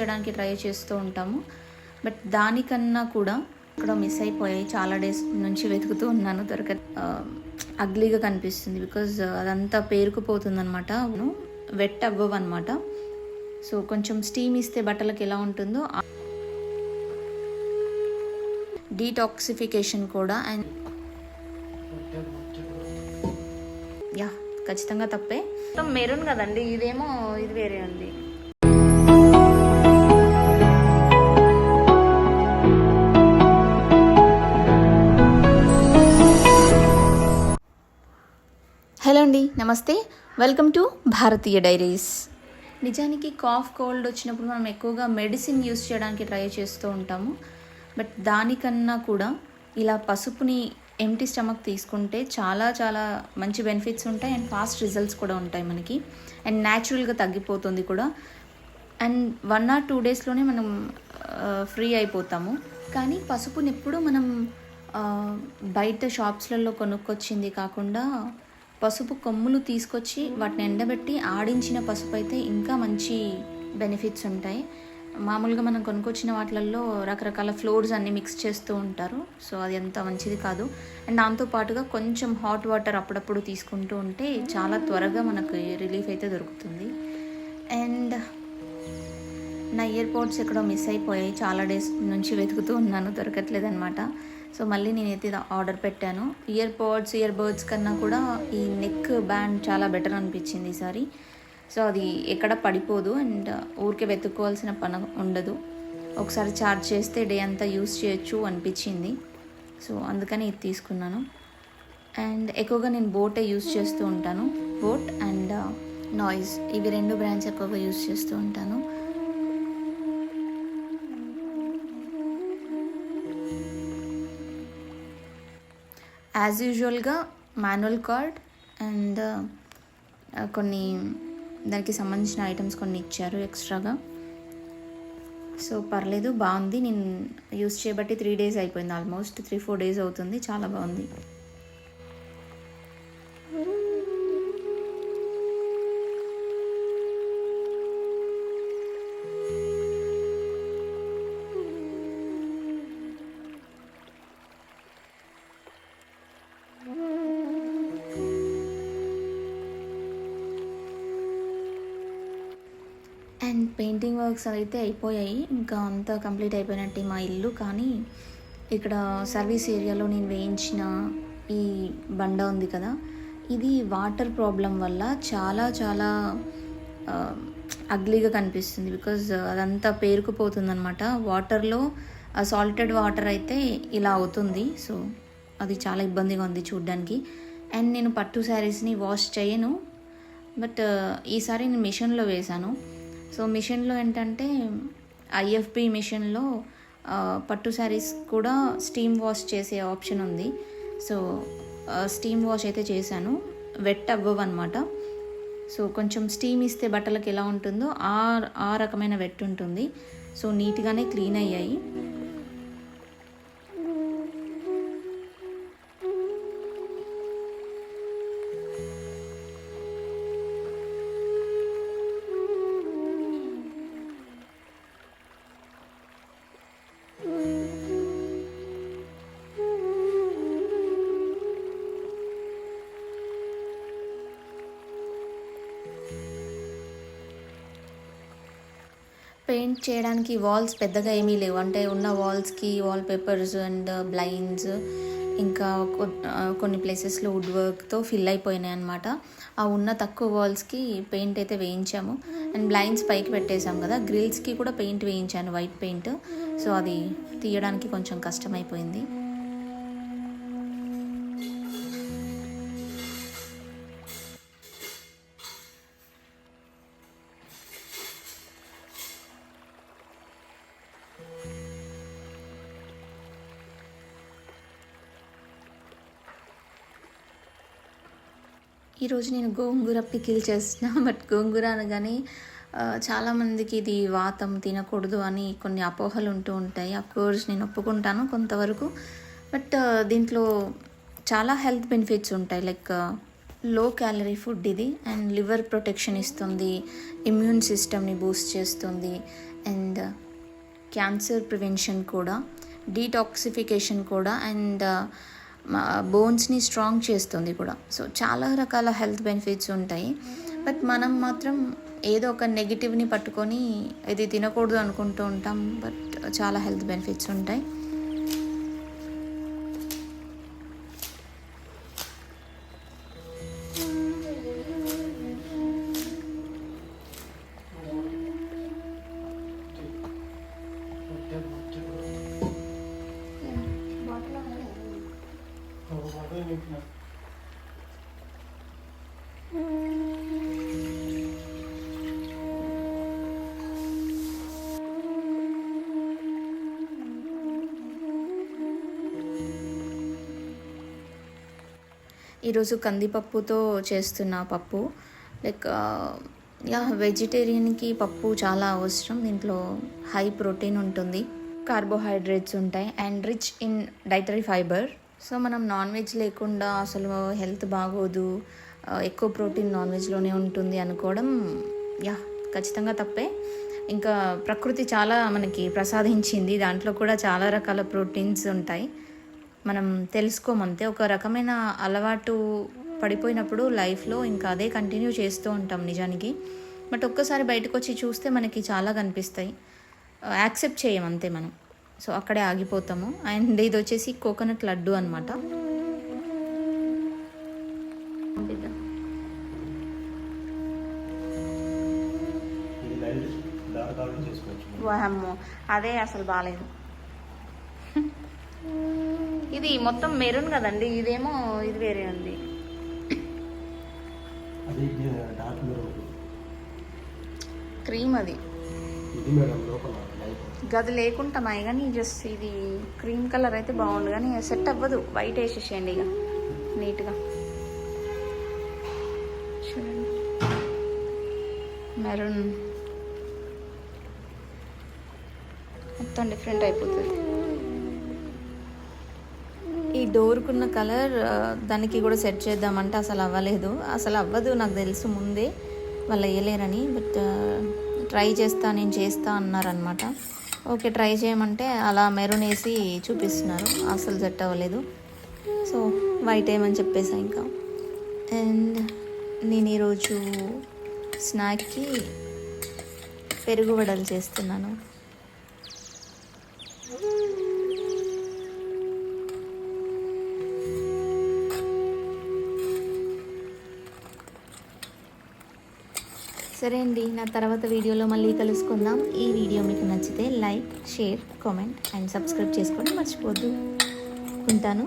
చేయడానికి ట్రై చేస్తూ ఉంటాము. బట్ దానికన్నా కూడా ఇక్కడ మిస్ అయిపోయాయి. చాలా డేస్ నుంచి వెతుకుతూ ఉన్నాను. దొరక అగ్లీగా కనిపిస్తుంది. బికాజ్ అదంతా పేరుకుపోతుంది అనమాట వెట్ అవ్వవు అనమాట సో కొంచెం స్టీమ్ ఇస్తే బట్టలకు ఎలా ఉంటుందో డీటాక్సిఫికేషన్ కూడా అండ్ యా ఖచ్చితంగా తప్పే. మెరూన్ కదండి? ఇదేమో ఇది వేరే ఉంది నమస్తే. వెల్కమ్ టు భారతీయ డైరీస్ నిజానికి కాఫ్ కోల్డ్ వచ్చినప్పుడు మనం ఎక్కువగా మెడిసిన్ యూస్ చేయడానికి ట్రై చేస్తూ ఉంటాము. బట్ దానికన్నా కూడా ఇలా పసుపుని ఎంటీ స్టమక్ తీసుకుంటే చాలా చాలా మంచి బెనిఫిట్స్ ఉంటాయి అండ్ ఫాస్ట్ రిజల్ట్స్ కూడా ఉంటాయి మనకి. అండ్ న్యాచురల్గా తగ్గిపోతుంది కూడా. అండ్ వన్ ఆర్ టూ డేస్లోనే మనం ఫ్రీ అయిపోతాము. కానీ పసుపుని ఎప్పుడూ మనం బయట షాప్స్లలో కొనుక్కొచ్చింది కాకుండా పసుపు కొమ్ములు తీసుకొచ్చి వాటిని ఎండబెట్టి ఆడించిన పసుపు అయితే ఇంకా మంచి బెనిఫిట్స్ ఉంటాయి. మామూలుగా మనం కొనుక్కొచ్చిన వాటిలలో రకరకాల ఫ్లోర్స్ అన్ని మిక్స్ చేస్తూ ఉంటారు. సో అది అంత మంచిది కాదు. అండ్ దాంతో పాటుగా కొంచెం హాట్ వాటర్ అప్పుడప్పుడు తీసుకుంటూ ఉంటే చాలా త్వరగా మనకు రిలీఫ్ అయితే దొరుకుతుంది. అండ్ నా ఇయర్ పోడ్స్ ఎక్కడో మిస్ అయిపోయాయి. చాలా డేస్ నుంచి వెతుకుతూ ఉన్నాను. దొరకట్లేదు అనమాట సో మళ్ళీ నేనైతే ఆర్డర్ పెట్టాను. ఇయర్ పోడ్స్ ఇయర్ బర్డ్స్ కన్నా కూడా ఈ నెక్ బ్యాండ్ చాలా బెటర్ అనిపించింది ఈసారి. సో అది ఎక్కడ పడిపోదు. అండ్ ఊరికే వెతుక్కోవాల్సిన పని ఉండదు. ఒకసారి ఛార్జ్ చేస్తే డే అంతా యూస్ చేయొచ్చు అనిపించింది. సో అందుకని ఇది తీసుకున్నాను. అండ్ ఎక్కువగా నేను బోటే యూస్ చేస్తూ ఉంటాను. బోట్ అండ్ నాయిస్ ఇవి రెండు బ్రాండ్స్ ఎక్కువగా యూస్ చేస్తూ ఉంటాను. యాజ్ యూజువల్గా మాన్యువల్ కార్డ్ అండ్ కొన్ని దానికి సంబంధించిన ఐటమ్స్ కొన్ని ఇచ్చారు ఎక్స్ట్రాగా సో పర్లేదు బాగుంది. నేను యూస్ చేయబట్టి త్రీ డేస్ అయిపోయింది ఆల్మోస్ట్ త్రీ ఫోర్ డేస్ అవుతుంది. చాలా బాగుంది. అండ్ పెయింటింగ్ వర్క్స్ అయితే అయిపోయాయి. ఇంకా అంతా కంప్లీట్ అయిపోయినట్టే మా ఇల్లు. కానీ ఇక్కడ సర్వీస్ ఏరియాలో నేను వేయించిన ఈ బండ ఉంది కదా ఇది వాటర్ ప్రాబ్లం వల్ల చాలా చాలా అగ్లీగా కనిపిస్తుంది. బికాజ్ అదంతా పేరుకుపోతుంది అనమాట వాటర్లో సాల్టెడ్ వాటర్ అయితే ఇలా అవుతుంది. సో అది చాలా ఇబ్బందిగా ఉంది చూడ్డానికి. అండ్ నేను పట్టు శారీస్ని వాష్ చేయను. బట్ ఈసారి నేను మిషన్లో వేశాను. సో మిషన్లో ఏంటంటే ఐఎఫ్బి మిషన్లో పట్టు శారీస్ కూడా స్టీమ్ వాష్ చేసే ఆప్షన్ ఉంది. సో స్టీమ్ వాష్ అయితే చేశాను. వెట్ అవ్వవు అనమాట సో కొంచెం స్టీమ్ ఇస్తే బట్టలకు ఎలా ఉంటుందో ఆ ఆ రకమైన వెట్ ఉంటుంది. సో నీట్గానే క్లీన్ అయ్యాయి. పెయింట్ చేయడానికి వాల్స్ పెద్దగా ఏమీ లేవు. అంటే ఉన్న వాల్స్కి వాల్ పేపర్స్ అండ్ బ్లైండ్స్ ఇంకా కొన్ని ప్లేసెస్లో వుడ్ వర్క్తో ఫిల్ అయిపోయినాయి అనమాట ఆ ఉన్న తక్కువ వాల్స్కి పెయింట్ అయితే వేయించాము. అండ్ బ్లైండ్స్ పైకి పెట్టేశాం కదా గ్రిల్స్కి కూడా పెయింట్ వేయించాను వైట్ పెయింట్. సో అది తీయడానికి కొంచెం కష్టమైపోయింది. ఈరోజు నేను గోంగూర పికిల్ చేసిన బట్ గోంగూర అనగానే చాలామందికి ఇది వాతం తినకూడదు అని కొన్ని అపోహలు ఉంటూ ఉంటాయి. కోర్స్ నేను ఒప్పుకుంటాను కొంతవరకు. బట్ దీంట్లో చాలా హెల్త్ బెనిఫిట్స్ ఉంటాయి. లైక్లో క్యాలరీ ఫుడ్ ఇది. అండ్ లివర్ ప్రొటెక్షన్ ఇస్తుంది ఇమ్యూన్ సిస్టమ్ని బూస్ట్ చేస్తుంది. అండ్ క్యాన్సర్ ప్రివెన్షన్ కూడా డీటాక్సిఫికేషన్ కూడా. అండ్ బోన్స్ని స్ట్రాంగ్ చేస్తుంది కూడా. సో చాలా రకాల హెల్త్ బెనిఫిట్స్ ఉంటాయి. బట్ మనం మాత్రం ఏదో ఒక నెగిటివ్ని పట్టుకొని ఇది తినకూడదు అనుకుంటూ ఉంటాం. బట్ చాలా హెల్త్ బెనిఫిట్స్ ఉంటాయి. ఈరోజు కందిపప్పుతో చేస్తున్న పప్పు. లైక్ యా వెజిటేరియన్కి పప్పు చాలా అవసరం. దీంట్లో హై ప్రోటీన్ ఉంటుంది కార్బోహైడ్రేట్స్ ఉంటాయి and rich in dietary fibre. So మనం నాన్ వెజ్ లేకుండా అసలు హెల్త్ బాగోదు ఎక్కువ ప్రోటీన్ నాన్ వెజ్లోనే ఉంటుంది అనుకోవడం యా ఖచ్చితంగా తప్పే. ఇంకా ప్రకృతి చాలా మనకి ప్రసాదించింది. దాంట్లో కూడా చాలా రకాల ప్రోటీన్స్ ఉంటాయి. మనం తెలుసుకోమంతే. ఒక రకమైన అలవాటు పడిపోయినప్పుడు లైఫ్లో ఇంకా అదే కంటిన్యూ చేస్తూ ఉంటాం నిజానికి. బట్ ఒక్కసారి బయటకు వచ్చి చూస్తే మనకి చాలా కనిపిస్తాయి. యాక్సెప్ట్ చేయం అంతే మనం. సో అక్కడే ఆగిపోతాము. అండ్ ఇది వచ్చేసి కోకోనట్ లడ్డు అనమాట అదే అసలు బాగాలేదు ఇది మొత్తం మెరూన్ కదండి ఇదేమో ఇది వేరే ఉంది. క్రీమ్ అది. గది లేకుంటామాయి కానీ జస్ట్ ఇది క్రీమ్ కలర్ అయితే బాగుండు కానీ సెట్ అవ్వదు. వైట్ వేసేసేయండి ఇక నీట్గా. చూడండి. మెరూన్. మొత్తం డిఫరెంట్ అయిపోతుంది. ఈ డోర్కున్న కలర్ దానికి కూడా సెట్ చేద్దామంటే అసలు అవ్వలేదు. అసలు అవ్వదు నాకు తెలుసు ముందే. వాళ్ళు వేయలేరని బట్ ట్రై చేస్తా నేను చేస్తా అన్నారనమాట ఓకే ట్రై చేయమంటే అలా మెరూన్ వేసి చూపిస్తున్నారు. అసలు సెట్ అవ్వలేదు. సో వైట్ ఏమని చెప్పేసా ఇంకా. అండ్ నేను ఈరోజు స్నాక్కి పెరుగు వడలు చేస్తున్నాను. సరే అండి నా తర్వాత వీడియోలో మళ్ళీ కలుసుకుందాం. ఈ వీడియో మీకు నచ్చితే like share comment and subscribe చేసుకోండి మర్చిపోద్దు. ఉంటాను.